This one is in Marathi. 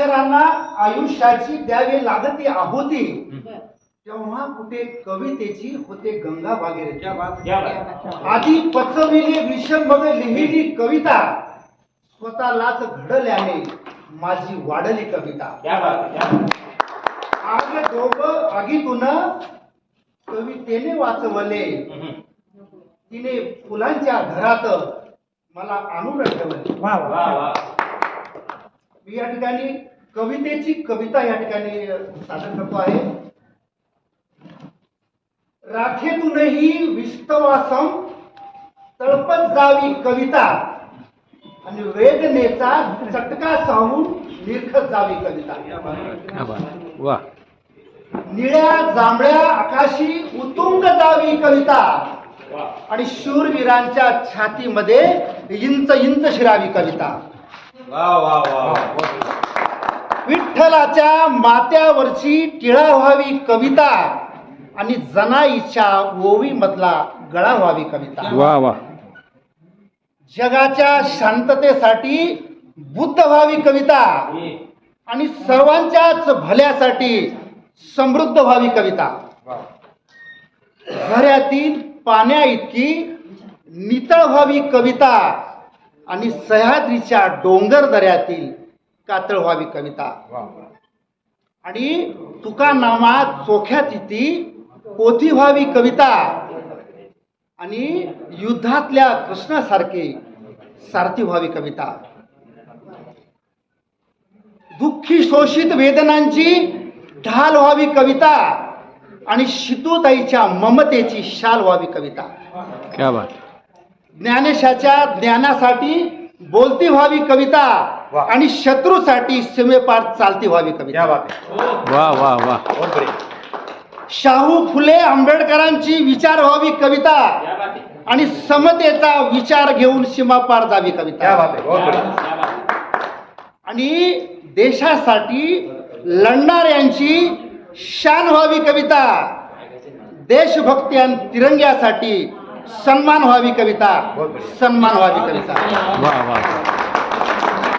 अक्षरांना आयुष्याची द्यावी लागती आहोती. तेव्हा कुठे कवितेची होते गंगा बात आधी पचविली विषमग लिहिली कविता. स्वतःलाच घडल्याने माझी वाढली कविता. आग दोघ आगीतून कवितेने वाचवले. तिने फुलांच्या घरात मला आणून ठेवले. वा वा. मी या ठिकाणी कवितेची कविता या ठिकाणी सादर करतो आहे. राखेतूनही विस्तवासम तळपत जावी कविता. आणि वेदनेचा चटका सांगून निरखत जावी कविता. वा. निळ्या जांभळ्या आकाशी उतुंग जावी कविता. आणि शूरवीरांच्या छातीमध्ये इंच इंच शिरावी कविता. वा वा वा विठ्ठलाच्या मात्यावरची टिळा व्हावी कविता आणि जनाईच्या ओवी मधला गळा व्हावी कविता. वा वा. जगाच्या शांततेसाठी बुद्ध व्हावी कविता आणि सर्वांच्याच भल्यासाठी समृद्ध व्हावी कविता. झऱ्यातील पाण्या इतकी नितळ व्हावी कविता आणि सह्याद्रीच्या डोंगर दऱ्यातील कातळ व्हावी कविता. आणि तुका नामात चोख्या तिथी पोथी व्हावी कविता. आणि युद्धातल्या कृष्णासारखे सारथी व्हावी कविता. दुःखी शोषित वेदनांची ढाल व्हावी कविता. आणि शितूताईच्या ममतेची शाल व्हावी कविता. क्या बात. ज्ञानेशाच्या ज्ञानासाठी बोलती व्हावी कविता. आणि शत्रूसाठी सीमेपार चालती व्हावी क्या कविता बात है वा वा वा. बहुत बढ़िया शाहू फुले आंबेडकरांची विचार व्हावी कविता क्या बात है आणि समतेचा विचार घेऊन सीमापार जावी क्या कविता बात है बहुत बढ़िया आणि देशासाठी लढणाऱ्यांची शान व्हावी कविता. देशभक्ती आणि तिरंग्यासाठी सन्मान व्हावी कविता. सन्मान व्हावी कविता.